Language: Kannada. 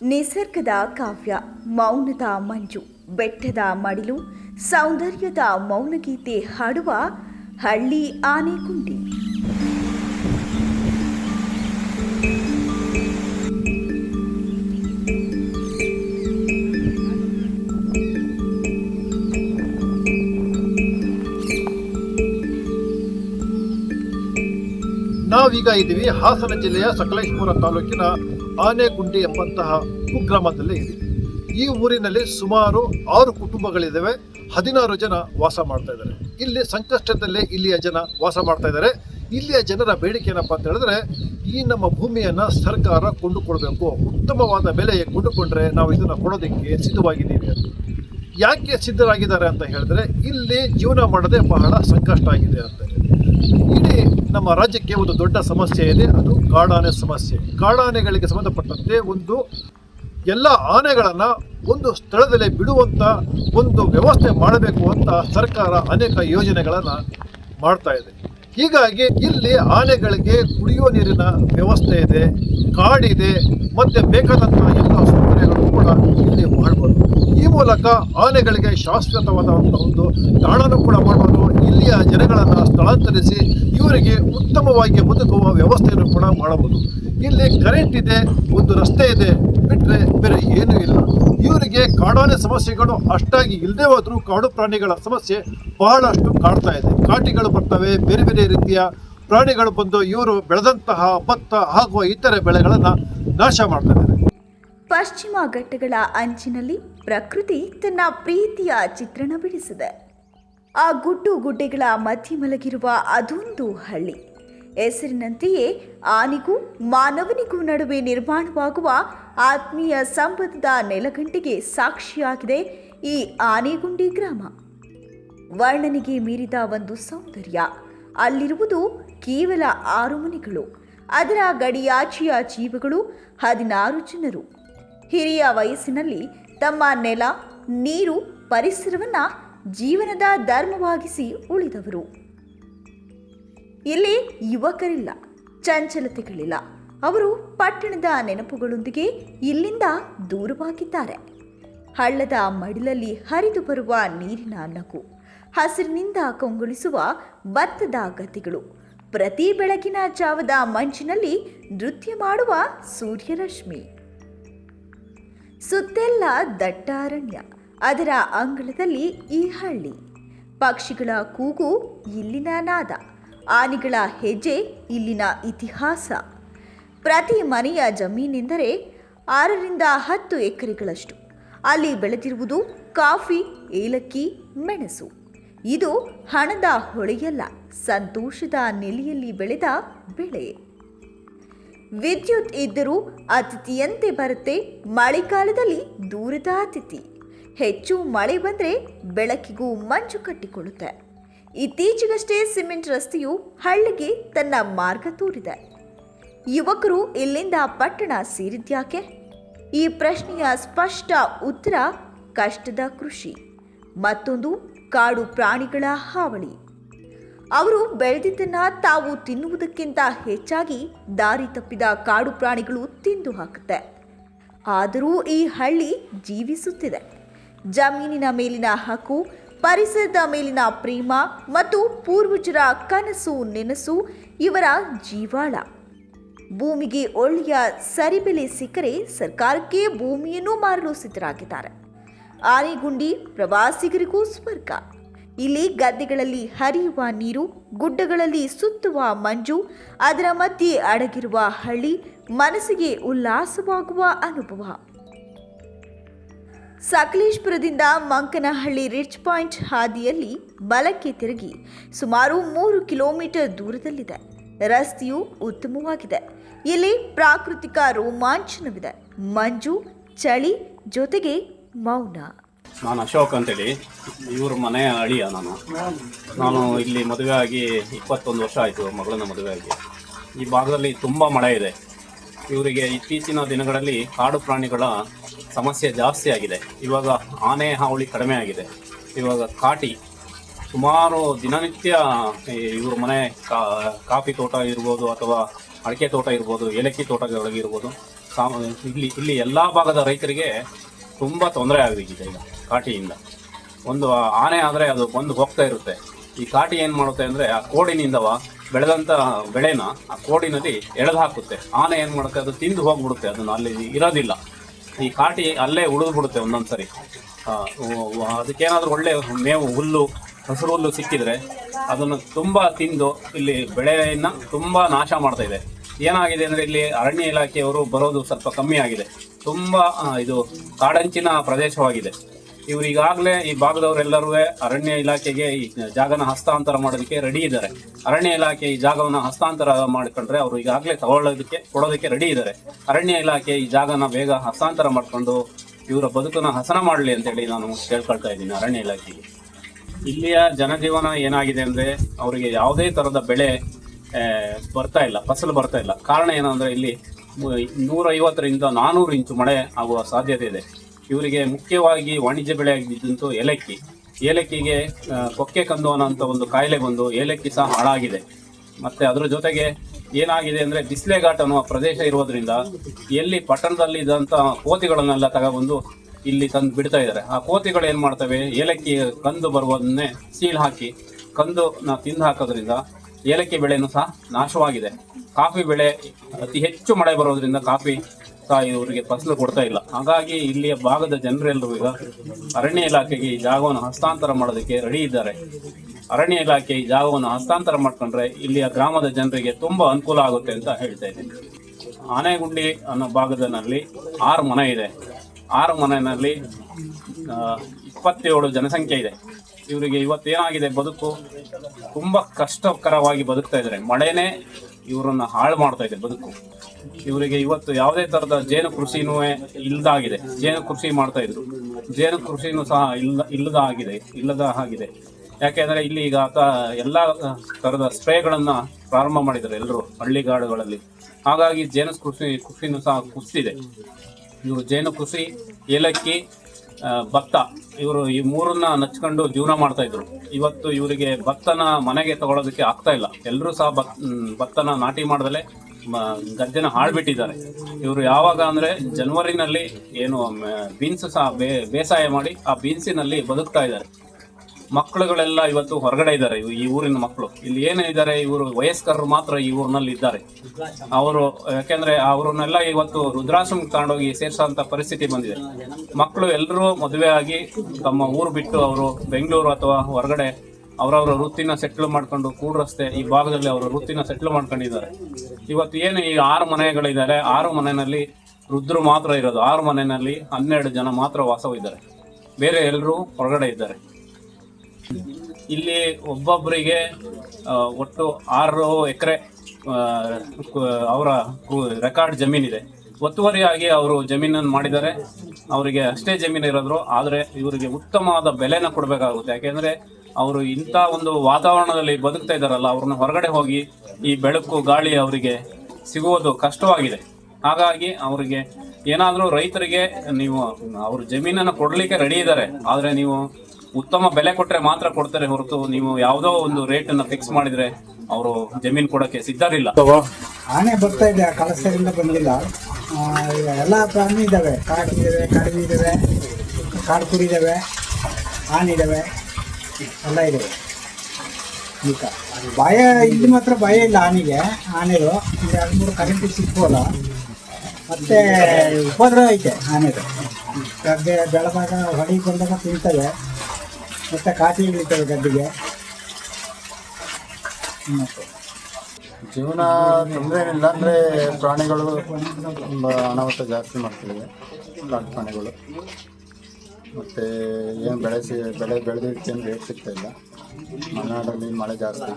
ನಿಸರ್ಗದ ಕಾವ್ಯ, ಮೌನದ ಮಂಜು, ಬೆಟ್ಟದ ಮಡಿಲು, ಸೌಂದರ್ಯದ ಮೌನಗೀತೆ ಹಾಡುವ ಹಳ್ಳಿ ಆನೆಗುಂಡಿ. ನಾವೀಗ ಇದ್ದೀವಿ ಹಾಸನ ಜಿಲ್ಲೆಯ ಸಕಲೇಶ್ಪುರ ತಾಲೂಕಿನ ಆನೆಗುಂಡಿ ಎಂಬಂತಹ ಕುಗ್ರಾಮದಲ್ಲಿ ಈ ಊರಿನಲ್ಲಿ ಸುಮಾರು ಆರು ಕುಟುಂಬಗಳಿದ್ದಾವೆ. ಹದಿನಾರು ಜನ ವಾಸ ಮಾಡ್ತಾ ಇದ್ದಾರೆ. ಇಲ್ಲಿ ಸಂಕಷ್ಟದಲ್ಲೇ ಇಲ್ಲಿಯ ಜನ ವಾಸ ಮಾಡ್ತಾ ಇದ್ದಾರೆ. ಇಲ್ಲಿಯ ಜನರ ಬೇಡಿಕೆ ಏನಪ್ಪ ಅಂತ ಹೇಳಿದ್ರೆ, ಈ ನಮ್ಮ ಭೂಮಿಯನ್ನು ಸರ್ಕಾರ ಕೊಂಡುಕೊಳ್ಬೇಕು ಉತ್ತಮವಾದ ಬೆಲೆಗೆ ಕೊಂಡುಕೊಂಡ್ರೆ ನಾವು ಇದನ್ನು ಕೊಡೋದಕ್ಕೆ ಸಿದ್ಧವಾಗಿದ್ದೀವಿ ಅಂತ. ಯಾಕೆ ಸಿದ್ಧರಾಗಿದ್ದಾರೆ ಅಂತ ಹೇಳಿದ್ರೆ, ಇಲ್ಲಿ ಜೀವನ ಮಾಡೋದೇ ಬಹಳ ಸಂಕಷ್ಟ ಆಗಿದೆ ಅಂತ. ಇಡೀ ನಮ್ಮ ರಾಜ್ಯಕ್ಕೆ ಒಂದು ದೊಡ್ಡ ಸಮಸ್ಯೆ ಇದೆ, ಅದು ಕಾಡಾನೆ ಸಮಸ್ಯೆ. ಕಾಡಾನೆಗಳಿಗೆ ಸಂಬಂಧಪಟ್ಟಂತೆ ಒಂದು ಎಲ್ಲ ಆನೆಗಳನ್ನು ಒಂದು ಸ್ಥಳದಲ್ಲಿ ಬಿಡುವಂಥ ಒಂದು ವ್ಯವಸ್ಥೆ ಮಾಡಬೇಕು ಅಂತ ಸರ್ಕಾರ ಅನೇಕ ಯೋಜನೆಗಳನ್ನು ಮಾಡ್ತಾ ಇದೆ. ಹೀಗಾಗಿ ಇಲ್ಲಿ ಆನೆಗಳಿಗೆ ಕುಡಿಯುವ ನೀರಿನ ವ್ಯವಸ್ಥೆ ಇದೆ, ಕಾಡಿದೆ, ಮತ್ತು ಬೇಕಾದಂಥ ಎಲ್ಲ ಸೌಕರ್ಯಗಳು ಕೂಡ ಇಲ್ಲಿ ಮೂಲಕ ಆನೆಗಳಿಗೆ ಶಾಶ್ವತವಾದಂಥ ಒಂದು ತಾಣನೂ ಕೂಡ ಮಾಡಬಹುದು ಇಲ್ಲಿಯ ಜನಗಳನ್ನು ಸ್ಥಳಾಂತರಿಸಿ ಇವರಿಗೆ ಉತ್ತಮವಾಗಿ ಬದುಕುವ ವ್ಯವಸ್ಥೆಯನ್ನು ಕೂಡ ಮಾಡಬಹುದು. ಇಲ್ಲಿ ಕರೆಂಟ್ ಇದೆ, ಒಂದು ರಸ್ತೆ ಇದೆ ಬಿಟ್ಟರೆ ಬೇರೆ ಏನೂ ಇಲ್ಲ. ಇವರಿಗೆ ಕಾಡಾನೆ ಸಮಸ್ಯೆಗಳು ಅಷ್ಟಾಗಿ ಇಲ್ಲದೆ ಹೋದರೂ ಕಾಡು ಪ್ರಾಣಿಗಳ ಸಮಸ್ಯೆ ಬಹಳಷ್ಟು ಕಾಡ್ತಾ ಇದೆ. ಕಾಟಿಗಳು ಬರ್ತವೆ, ಬೇರೆ ಬೇರೆ ರೀತಿಯ ಪ್ರಾಣಿಗಳು ಬಂದು ಇವರು ಬೆಳೆದಂತಹ ಭತ್ತ ಹಾಗೂ ಇತರೆ ಬೆಳೆಗಳನ್ನು ನಾಶ ಮಾಡ್ತಾ ಇದ್ದಾರೆ. ಪಶ್ಚಿಮ ಘಟ್ಟಗಳ ಅಂಚಿನಲ್ಲಿ ಪ್ರಕೃತಿ ತನ್ನ ಪ್ರೀತಿಯ ಚಿತ್ರಣ ಬಿಡಿಸಿದೆ. ಆ ಗುಡ್ಡು ಗುಡ್ಡೆಗಳ ಮಧ್ಯೆ ಮಲಗಿರುವ ಅದೊಂದು ಹಳ್ಳಿ. ಹೆಸರಿನಂತೆಯೇ ಆನೆಗೂ ಮಾನವನಿಗೂ ನಡುವೆ ನಿರ್ಮಾಣವಾಗುವ ಆತ್ಮೀಯ ಸಂಬಂಧದ ನೆಲಗಂಟಿಗೆ ಸಾಕ್ಷಿಯಾಗಿದೆ ಈ ಆನೆಗುಂಡಿ ಗ್ರಾಮ. ವರ್ಣನೆಗೆ ಮೀರಿದ ಒಂದು ಸೌಂದರ್ಯ, ಅಲ್ಲಿರುವುದು ಕೇವಲ ಆರು ಮನೆಗಳು, ಅದರ ಗಡಿಯಾಚೆಯ ಜೀವಗಳು ಹದಿನಾರು ಜನರು. ಹಿರಿಯ ವಯಸ್ಸಿನಲ್ಲಿ ತಮ್ಮ ನೆಲ, ನೀರು, ಪರಿಸರವನ್ನ ಜೀವನದ ಧರ್ಮವಾಗಿಸಿ ಉಳಿದವರು. ಇಲ್ಲಿ ಯುವಕರಿಲ್ಲ, ಚಂಚಲತೆಗಳಿಲ್ಲ. ಅವರು ಪಟ್ಟಣದ ನೆನಪುಗಳೊಂದಿಗೆ ಇಲ್ಲಿಂದ ದೂರವಾಗಿದ್ದಾರೆ. ಹಳ್ಳದ ಮಡಿಲಲ್ಲಿ ಹರಿದು ಬರುವ ನೀರಿನ ನಗು, ಹಸಿರಿನಿಂದ ಕಂಗೊಳಿಸುವ ಭತ್ತದ ಗತಿಗಳು ಪ್ರತಿ ಬೆಳಕಿನ ಜಾವದ ಮಂಚಿನಲ್ಲಿ ನೃತ್ಯ ಮಾಡುವ ಸೂರ್ಯರಶ್ಮಿ. ಸುತ್ತೆಲ್ಲ ದಟ್ಟಾರಣ್ಯ. ಅದರ ಅಂಗಳದಲ್ಲಿ ಈ ಹಳ್ಳಿ. ಪಕ್ಷಿಗಳ ಕೂಗು ಇಲ್ಲಿನ ನಾದ. ಆನೆಗಳ ಹೆಜ್ಜೆ ಇಲ್ಲಿನ ಇತಿಹಾಸ. ಪ್ರತಿ ಮನೆಯ ಜಮೀನೆಂದರೆ ಆರರಿಂದ ಹತ್ತು ಎಕರೆಗಳಷ್ಟು. ಅಲ್ಲಿ ಬೆಳೆದಿರುವುದು ಕಾಫಿ, ಏಲಕ್ಕಿ, ಮೆಣಸು. ಇದು ಹಣದ ಹೊಳೆಯಲ್ಲ, ಸಂತೋಷದ ನೆಲೆಯಲ್ಲಿ ಬೆಳೆದ ಬೆಳೆ. ವಿದ್ಯುತ್ ಇದ್ದರೂ ಅತಿಥಿಯಂತೆ ಬರುತ್ತೆ ಮಳೆಗಾಲದಲ್ಲಿ ದೂರದ ಅತಿಥಿ. ಹೆಚ್ಚು ಮಳೆ ಬಂದರೆ ಬೆಳಕಿಗೂ ಮಂಜು ಕಟ್ಟಿಕೊಳ್ಳುತ್ತೆ. ಇತ್ತೀಚೆಗಷ್ಟೇ ಸಿಮೆಂಟ್ ರಸ್ತೆಯು ಹಳ್ಳಿಗೆ ತನ್ನ ಮಾರ್ಗ ತೋರಿದೆ. ಯುವಕರು ಇಲ್ಲಿಂದ ಪಟ್ಟಣ ಸೇರಿದ್ಯಾಕೆ ಈ ಪ್ರಶ್ನೆಯ ಸ್ಪಷ್ಟ ಉತ್ತರ ಕಷ್ಟದ ಕೃಷಿ. ಮತ್ತೊಂದು ಕಾಡು ಪ್ರಾಣಿಗಳ ಹಾವಳಿ. ಅವರು ಬೆಳೆದಿದ್ದನ್ನ ತಾವು ತಿನ್ನುವುದಕ್ಕಿಂತ ಹೆಚ್ಚಾಗಿ ದಾರಿ ತಪ್ಪಿದ ಕಾಡು ಪ್ರಾಣಿಗಳು ತಿಂದು ಹಾಕುತ್ತೆ. ಆದರೂ ಈ ಹಳ್ಳಿ ಜೀವಿಸುತ್ತಿದೆ. ಜಮೀನಿನ ಮೇಲಿನ ಹಕ್ಕು, ಪರಿಸರದ ಮೇಲಿನ ಪ್ರೇಮ ಮತ್ತು ಪೂರ್ವಜರ ಕನಸು ನೆನಸು ಇವರ ಜೀವಾಳ. ಭೂಮಿಗೆ ಒಳ್ಳೆಯ ಸರಿಬೆಲೆ ಸಿಕ್ಕರೆ ಸರ್ಕಾರಕ್ಕೆ ಭೂಮಿಯನ್ನು ಮಾರಲು ಸಿದ್ಧರಾಗಿದ್ದಾರೆ. ಆನೆಗುಂಡಿ ಪ್ರವಾಸಿಗರಿಗೂ ಸ್ವರ್ಗ. ಇಲ್ಲಿ ಗದ್ದೆಗಳಲ್ಲಿ ಹರಿಯುವ ನೀರು, ಗುಡ್ಡಗಳಲ್ಲಿ ಸುತ್ತುವ ಮಂಜು, ಅದರ ಮಧ್ಯೆ ಅಡಗಿರುವ ಹಳ್ಳಿ, ಮನಸ್ಸಿಗೆ ಉಲ್ಲಾಸವಾಗುವ ಅನುಭವ. ಸಕಲೇಶ್ಪುರದಿಂದ ಮಂಕನಹಳ್ಳಿ ರಿಚ್ ಪಾಯಿಂಟ್ ಹಾದಿಯಲ್ಲಿ ಬಲಕ್ಕೆ ತಿರುಗಿ ಸುಮಾರು ಮೂರು ಕಿಲೋಮೀಟರ್ ದೂರದಲ್ಲಿದೆ. ರಸ್ತೆಯು ಉತ್ತಮವಾಗಿದೆ. ಇಲ್ಲಿ ಪ್ರಾಕೃತಿಕ ರೋಮಾಂಚನವಿದೆ. ಮಂಜು, ಚಳಿ ಜೊತೆಗೆ ಮೌನ. ನಾನು ಅಶೋಕ್ ಅಂತೇಳಿ. ಇವ್ರ ಮನೆಯ ಅಳಿಯ ನಾನು. ನಾನು ಇಲ್ಲಿ ಮದುವೆ ಆಗಿ ಇಪ್ಪತ್ತೊಂದು ವರ್ಷ ಆಯಿತು ಮಗಳನ್ನ ಮದುವೆ ಆಗಿ. ಈ ಭಾಗದಲ್ಲಿ ತುಂಬ ಮಳೆ ಇದೆ. ಇವರಿಗೆ ಇತ್ತೀಚಿನ ದಿನಗಳಲ್ಲಿ ಕಾಡು ಪ್ರಾಣಿಗಳ ಸಮಸ್ಯೆ ಜಾಸ್ತಿ ಆಗಿದೆ. ಇವಾಗ ಆನೆ, ಹಾವಳಿ ಕಡಿಮೆ ಆಗಿದೆ. ಇವಾಗ ಕಾಟಿ, ಸುಮಾರು ದಿನನಿತ್ಯ ಇವ್ರ ಮನೆ ಕಾಫಿ ತೋಟ ಇರ್ಬೋದು ಅಥವಾ ಅಡಿಕೆ ತೋಟ ಇರ್ಬೋದು, ಏಲಕ್ಕಿ ತೋಟಗಳಿಗಿರ್ಬೋದು ಇಲ್ಲಿ ಇಲ್ಲಿ ಎಲ್ಲ ಭಾಗದ ರೈತರಿಗೆ ತುಂಬ ತೊಂದರೆ ಆಗಬೇಕಿದೆ ಈಗ. ಕಾಟಿಯಿಂದ ಒಂದು ಆನೆ ಆದರೆ ಅದು ಬಂದು ಹೋಗ್ತಾ ಇರುತ್ತೆ. ಈ ಕಾಟಿ ಏನು ಮಾಡುತ್ತೆ ಅಂದರೆ ಆ ಕೋಡಿನಿಂದವ ಬೆಳೆದಂಥ ಬೆಳೆನ ಆ ಕೋಡಿನಲ್ಲಿ ಎಳೆದು ಹಾಕುತ್ತೆ. ಆನೆ ಏನು ಮಾಡುತ್ತೆ ಅದು ತಿಂದು ಹೋಗ್ಬಿಡುತ್ತೆ ಅದನ್ನು ಅಲ್ಲಿ ಇರೋದಿಲ್ಲ. ಈ ಕಾಟಿ ಅಲ್ಲೇ ಉಳಿದು ಬಿಡುತ್ತೆ ಒಂದೊಂದ್ಸರಿ. ಆ, ಅದಕ್ಕೇನಾದರೂ ಒಳ್ಳೆ ಮೇವು ಹುಲ್ಲು ಹಸಿರು ಹುಲ್ಲು ಸಿಕ್ಕಿದರೆ ಅದನ್ನು ತುಂಬ ತಿಂದು ಇಲ್ಲಿ ಬೆಳೆಯನ್ನು ತುಂಬ ನಾಶ ಮಾಡ್ತಾ ಇದೆ. ಏನಾಗಿದೆ ಅಂದರೆ ಇಲ್ಲಿ ಅರಣ್ಯ ಇಲಾಖೆಯವರು ಬರೋದು ಸ್ವಲ್ಪ ಕಮ್ಮಿ ಆಗಿದೆ. ತುಂಬ ಇದು ಕಾಡಂಚಿನ ಪ್ರದೇಶವಾಗಿದೆ. ಇವರು ಈಗಾಗಲೇ ಈ ಭಾಗದವರೆಲ್ಲರೂ ಅರಣ್ಯ ಇಲಾಖೆಗೆ ಈ ಜಾಗನ ಹಸ್ತಾಂತರ ಮಾಡೋದಕ್ಕೆ ರೆಡಿ ಇದ್ದಾರೆ. ಅರಣ್ಯ ಇಲಾಖೆ ಈ ಜಾಗವನ್ನು ಹಸ್ತಾಂತರ ಮಾಡಿಕೊಂಡ್ರೆ ಅವರು ಈಗಾಗಲೇ ತಗೊಳ್ಳೋದಕ್ಕೆ, ಕೊಡೋದಕ್ಕೆ ರೆಡಿ ಇದ್ದಾರೆ. ಅರಣ್ಯ ಇಲಾಖೆ ಈ ಜಾಗನ ಬೇಗ ಹಸ್ತಾಂತರ ಮಾಡಿಕೊಂಡು ಇವರ ಬದುಕನ್ನು ಹಸನ ಮಾಡಲಿ ಅಂತೇಳಿ ನಾನು ಕೇಳ್ಕೊಳ್ತಾ ಇದ್ದೀನಿ ಅರಣ್ಯ ಇಲಾಖೆಗೆ. ಇಲ್ಲಿಯ ಜನಜೀವನ ಏನಾಗಿದೆ ಅಂದರೆ ಅವರಿಗೆ ಯಾವುದೇ ಥರದ ಬೆಳೆ ಬರ್ತಾ ಇಲ್ಲ, ಫಸಲು ಬರ್ತಾ ಇಲ್ಲ. ಕಾರಣ ಏನಂದರೆ ಇಲ್ಲಿ ನೂರೈವತ್ತರಿಂದ ನಾನ್ನೂರು ಇಂಚು ಮಳೆ ಆಗುವ ಸಾಧ್ಯತೆ ಇದೆ. ಇವರಿಗೆ ಮುಖ್ಯವಾಗಿ ವಾಣಿಜ್ಯ ಬೆಳೆ ಆಗಿದ್ದಂತೂ ಏಲಕ್ಕಿ. ಏಲಕ್ಕಿಗೆ ಕೊಕ್ಕೆ ಕಂದು ಅನ್ನೋಂಥ ಒಂದು ಕಾಯಿಲೆ ಬಂದು ಏಲಕ್ಕಿ ಸಹ ಹಾಳಾಗಿದೆ. ಮತ್ತೆ ಅದರ ಜೊತೆಗೆ ಏನಾಗಿದೆ ಅಂದರೆ ಬಿಸ್ಲೆಘಾಟ್ ಅನ್ನುವ ಪ್ರದೇಶ ಇರೋದ್ರಿಂದ ಎಲ್ಲಿ ಪಟ್ಟಣದಲ್ಲಿ ಇದ್ದಂಥ ಕೋತಿಗಳನ್ನೆಲ್ಲ ತಗೊಬಂದು ಇಲ್ಲಿ ತಂದು ಬಿಡ್ತಾ ಇದ್ದಾರೆ. ಆ ಕೋತಿಗಳು ಏನು ಮಾಡ್ತವೆ? ಏಲಕ್ಕಿ ಕಂದು ಬರುವುದನ್ನೇ ಸೀಲ್ ಹಾಕಿ ಕಂದು ತಿಂದು ಹಾಕೋದ್ರಿಂದ ಏಲಕ್ಕಿ ಬೆಳೆನೂ ಸಹ ನಾಶವಾಗಿದೆ. ಕಾಫಿ ಬೆಳೆ ಅತಿ ಹೆಚ್ಚು ಮಳೆ ಬರೋದ್ರಿಂದ ಕಾಫಿ ಸಹ ಇವರಿಗೆ ಫಸಲು ಕೊಡ್ತಾ ಇಲ್ಲ. ಹಾಗಾಗಿ ಇಲ್ಲಿಯ ಭಾಗದ ಜನರೆಲ್ಲರೂ ಈಗ ಅರಣ್ಯ ಇಲಾಖೆಗೆ ಈ ಜಾಗವನ್ನು ಹಸ್ತಾಂತರ ಮಾಡೋದಕ್ಕೆ ರೆಡಿ ಇದ್ದಾರೆ. ಅರಣ್ಯ ಇಲಾಖೆ ಈ ಜಾಗವನ್ನು ಹಸ್ತಾಂತರ ಮಾಡ್ಕೊಂಡ್ರೆ ಇಲ್ಲಿಯ ಗ್ರಾಮದ ಜನರಿಗೆ ತುಂಬ ಅನುಕೂಲ ಆಗುತ್ತೆ ಅಂತ ಹೇಳ್ತಾ ಇದ್ದೀನಿ. ಆನೆಗುಂಡಿ ಅನ್ನೋ ಭಾಗದಲ್ಲಿ ಆರು ಮನೆ ಇದೆ. ಆರು ಮನೆಯಲ್ಲಿ ಇಪ್ಪತ್ತೇಳು ಜನಸಂಖ್ಯೆ ಇದೆ. ಇವರಿಗೆ ಇವತ್ತೇನಾಗಿದೆ ಬದುಕು? ತುಂಬ ಕಷ್ಟಕರವಾಗಿ ಬದುಕ್ತಾ ಇದ್ದಾರೆ. ಮಳೆನೇ ಇವರನ್ನು ಹಾಳು ಮಾಡ್ತಾ ಇದೆ ಬದುಕು. ಇವರಿಗೆ ಇವತ್ತು ಯಾವುದೇ ತರದ ಜೇನು ಕೃಷಿನೂ ಇಲ್ಲದಾಗಿದೆ ಜೇನು ಕೃಷಿ ಮಾಡ್ತಾ ಇದ್ರು. ಜೇನು ಕೃಷಿನೂ ಸಹ ಇಲ್ಲ ಇಲ್ಲದ ಆಗಿದೆ ಇಲ್ಲದ ಆಗಿದೆ ಯಾಕೆಂದ್ರೆ ಇಲ್ಲಿ ಈಗ ಆತ ಎಲ್ಲ ತರದ ಸ್ಪ್ರೇಗಳನ್ನು ಪ್ರಾರಂಭ ಮಾಡಿದ್ದಾರೆ ಎಲ್ಲರೂ ಹಳ್ಳಿಗಾಡುಗಳಲ್ಲಿ ಹಾಗಾಗಿ ಜೇನು ಕೃಷಿ, ಕೃಷಿನೂ ಸಹ ಕುಸಿದಿದೆ. ಇವರು ಜೇನು ಕೃಷಿ, ಏಲಕ್ಕಿ ಭತ್ತ, ಇವರು ಈ ಮೂರನ್ನ ನಚ್ಕೊಂಡು ಜೀವನ ಮಾಡ್ತಾ ಇದ್ರು. ಇವತ್ತು ಇವರಿಗೆ ಭತ್ತನ ಮನೆಗೆ ತಗೊಳ್ಳೋದಕ್ಕೆ ಆಗ್ತಾ ಇಲ್ಲ. ಎಲ್ಲರೂ ಸಹ ಭತ್ ಭತ್ತನ ನಾಟಿ ಮಾಡ್ದಲೆ ಗದ್ದೆನ ಹಾಳ್ಬಿಟ್ಟಿದ್ದಾರೆ. ಇವರು ಯಾವಾಗ ಅಂದ್ರೆ ಜನವರಿನಲ್ಲಿ ಏನು ಬೀನ್ಸ್ ಸಹ ಬೇಸಾಯ ಮಾಡಿ ಆ ಬೀನ್ಸಿನಲ್ಲಿ ಬದುಕ್ತಾ ಇದ್ದಾರೆ. ಮಕ್ಕಳುಗಳೆಲ್ಲ ಇವತ್ತು ಹೊರಗಡೆ ಇದ್ದಾರೆ ಈ ಊರಿನ ಮಕ್ಕಳು. ಇಲ್ಲಿ ಏನಿದ್ದಾರೆ ಇವರು ವಯಸ್ಕರು ಮಾತ್ರ ಈ ಊರಿನಲ್ಲಿ ಇದ್ದಾರೆ ಅವರು, ಯಾಕೆಂದ್ರೆ ಅವರನ್ನೆಲ್ಲ ಇವತ್ತು ರುದ್ರಾಶ್ರಮ ತಗೊಂಡೋಗಿ ಸೇರಿಸುವಂತ ಪರಿಸ್ಥಿತಿ ಬಂದಿದೆ. ಮಕ್ಕಳು ಎಲ್ಲರೂ ಮದುವೆ ಆಗಿ ತಮ್ಮ ಊರು ಬಿಟ್ಟು ಅವರು ಬೆಂಗಳೂರು ಅಥವಾ ಹೊರಗಡೆ ಅವರವರ ವೃತ್ತಿನ ಸೆಟ್ಲ್ ಮಾಡ್ಕೊಂಡು ಕೂಡ್ ರಸ್ತೆ ಈ ಭಾಗದಲ್ಲಿ ಅವರ ವೃತ್ತಿನ ಸೆಟ್ಲ್ ಮಾಡ್ಕೊಂಡಿದ್ದಾರೆ. ಇವತ್ತು ಏನು ಈ ಆರು ಮನೆಗಳಿದ್ದಾರೆ, ಆರು ಮನೆಯಲ್ಲಿ ರುದ್ರು ಮಾತ್ರ ಇರೋದು. ಆರು ಮನೆಯಲ್ಲಿ ಹನ್ನೆರಡು ಜನ ಮಾತ್ರ ವಾಸವಿದ್ದಾರೆ. ಬೇರೆ ಎಲ್ಲರೂ ಹೊರಗಡೆ ಇದ್ದಾರೆ. ಇಲ್ಲಿ ಒಬ್ಬೊಬ್ಬರಿಗೆ ಒಟ್ಟು ಆರು ಎಕರೆ ಅವರ ರೆಕಾರ್ಡ್ ಜಮೀನಿದೆ. ಒತ್ತುವರಿಯಾಗಿ ಅವರು ಜಮೀನನ್ನು ಮಾಡಿದ್ದಾರೆ. ಅವರಿಗೆ ಅಷ್ಟೇ ಜಮೀನು ಇರೋದ್ರು, ಆದರೆ ಇವರಿಗೆ ಉತ್ತಮವಾದ ಬೆಲೆನ ಕೊಡಬೇಕಾಗುತ್ತೆ. ಯಾಕೆಂದ್ರೆ ಅವರು ಇಂಥ ಒಂದು ವಾತಾವರಣದಲ್ಲಿ ಬದುಕ್ತಾ ಇದ್ದಾರಲ್ಲ ಅವ್ರನ್ನ ಹೊರಗಡೆ ಹೋಗಿ ಈ ಬೆಳಕು ಗಾಳಿ ಅವರಿಗೆ ಸಿಗುವುದು ಕಷ್ಟವಾಗಿದೆ. ಹಾಗಾಗಿ ಅವರಿಗೆ ಏನಾದರೂ ರೈತರಿಗೆ ನೀವು ಅವ್ರ ಜಮೀನನ್ನು ಕೊಡಲಿಕ್ಕೆ ರೆಡಿ ಇದ್ದಾರೆ. ಆದರೆ ನೀವು ಉತ್ತಮ ಬೆಲೆ ಕೊಟ್ಟರೆ ಮಾತ್ರ ಕೊಡ್ತಾರೆ ಹೊರತು ನೀವು ಯಾವುದೋ ಒಂದು ರೇಟನ್ನು ಫಿಕ್ಸ್ ಮಾಡಿದರೆ ಅವರು ಜಮೀನು ಕೊಡೋಕ್ಕೆ ಸಿದ್ಧರಿಲ್ಲ. ಆನೆ ಬರ್ತಾ ಇದೆ ಕಳಸದಿಂದ ಬಂದಿಲ್ಲ. ಎಲ್ಲ ಪ್ರಾಣಿ ಇದ್ದಾವೆ. ಕಾಡು ಇದ್ದಾವೆ ಕಡಿಮೆ ಇದ್ದಾವೆ ಕಾಡು ಕುರಿ ಇದ್ದಾವೆ ಆನೆ ಇದ್ದಾವೆ ಎಲ್ಲ ಇದೆ. ಈಗ ಭಯ ಇಲ್ಲಿ ಮಾತ್ರ ಭಯ ಇಲ್ಲ ಆನೆಗೆ, ಆನೆದು. ಎರಡು ಮೂರು ಕರೆಂಟ್ ಸಿಕ್ಕೋಲ್ಲ ಮತ್ತೆ ಉಪದ್ರವ ಐತೆ ಆನೆದು. ಗದ್ದೆ ಬೆಳೆದಾಗ ಹೊಡಿ ಬಂದಾಗ ತಿಂತವೆ ಮತ್ತೆ ಕಾಟಿ ಇಳಿತವೆ ಗದ್ದೆಗೆ. ಜೀವನ ತೊಂದರೆ ಏನಿಲ್ಲ ಅಂದರೆ ಪ್ರಾಣಿಗಳು ತುಂಬ ಅನಾಹುತ ಜಾಸ್ತಿ ಮಾಡ್ತಿದ್ದಾವೆ ಪ್ರಾಣಿಗಳು. ಮತ್ತು ಏನು ಬೆಳೆ ಸಿ ಬೆಳೆ ಬೆಳೆದಿದ್ದಕ್ಕೇನು ರೇಟ್ ಸಿಗ್ತಾಯಿಲ್ಲ ಮಲೆನಾಡಲ್ಲಿ ಮಳೆ ಜಾಸ್ತಿ.